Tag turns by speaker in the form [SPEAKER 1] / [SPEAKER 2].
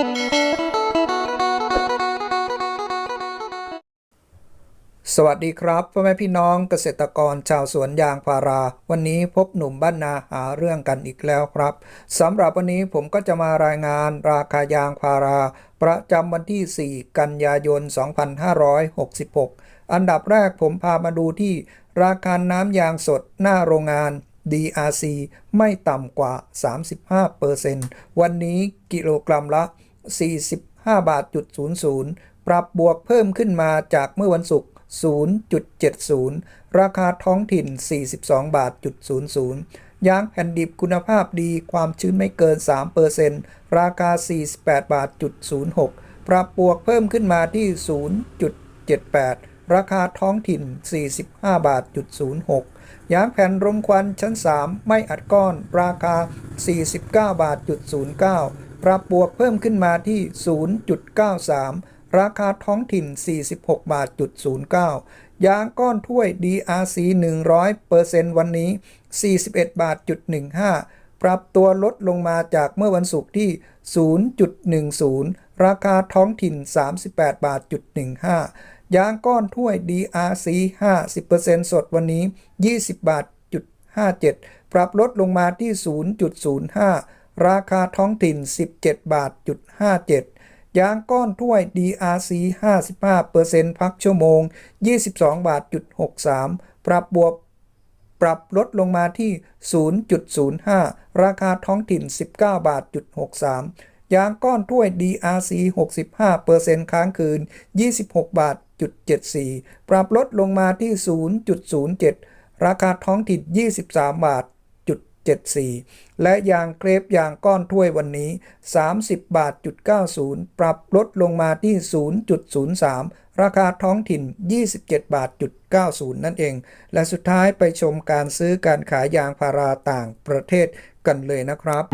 [SPEAKER 1] สวัสดีครับพ่อแม่พี่น้องเกษตรกรชาวสวนยางพารา วันนี้พบหนุ่มบ้านนาหาเรื่องกันอีกแล้วครับสำหรับวันนี้ผมก็จะมารายงานราคายางพารา ประจำวันที่ 4 กันยายน 2566 อันดับแรกผมพามาดูที่ ราคาน้ำยางสดหน้าโรงงาน DRC ไม่ต่ำกว่า 35%วันนี้กิโลกรัมละ 45 บาทจุด00 ปรับบวกเพิ่มขึ้นมาจากเมื่อวันศุกร์ 0.70 ราคาท้องถิ่น 42 บาทจุด00 ยางแผ่นดิบคุณภาพดีความชื้นไม่เกิน 3%ราคา 48 บาทจุด06 ปรับบวกเพิ่มขึ้นมาที่ 0.78 ราคาท้องถิ่น 45 บาทจุด06ยางแผ่นรมควันชั้น 3 ไม่อัดก้อน ราคา 49 บาทจุด09 ปรับบวกเพิ่มขึ้นมาที่ 0.93 ราคาท้องถิ่น 46 บาทจุด09 ยางก้อนถ้วย DRC 100%วันนี้ 41 บาทจุด15 ปรับตัวลดลงมาจากเมื่อวันศุกร์ที่ 0.10 ราคาท้องถิ่น 38 บาทจุด15 ยางก้อนถ้วย DRC 50%สดวันนี้ 20 บาทจุด57 ปรับลดลงมาที่ 0.05 ราคาท้องถิ่น 17 บาทจุด57 ยางก้อนถ้วย DRC 55%พักชั่วโมง 22 บาทจุด63 ปรับบวกปรับลดลงมาที่ 0.05 ราคาท้องถิ่น 19 บาทจุด63 ยางก้อนถ้วย DRC 65%ค้างคืน 26 บาทจุด74 ปรับลดลงมาที่ 0.07 ราคาท้องถิ่น 23 บาท 74 และยางเครปยางก้อนถ้วยวันนี้ 30 บาทจุด90 ปรับลดลงมาที่ 0.03 ราคาท้องถิ่น 27 บาทจุด90 นั่นเอง และสุดท้ายไปชมการซื้อการขายยางพาราต่างประเทศกันเลยนะครับ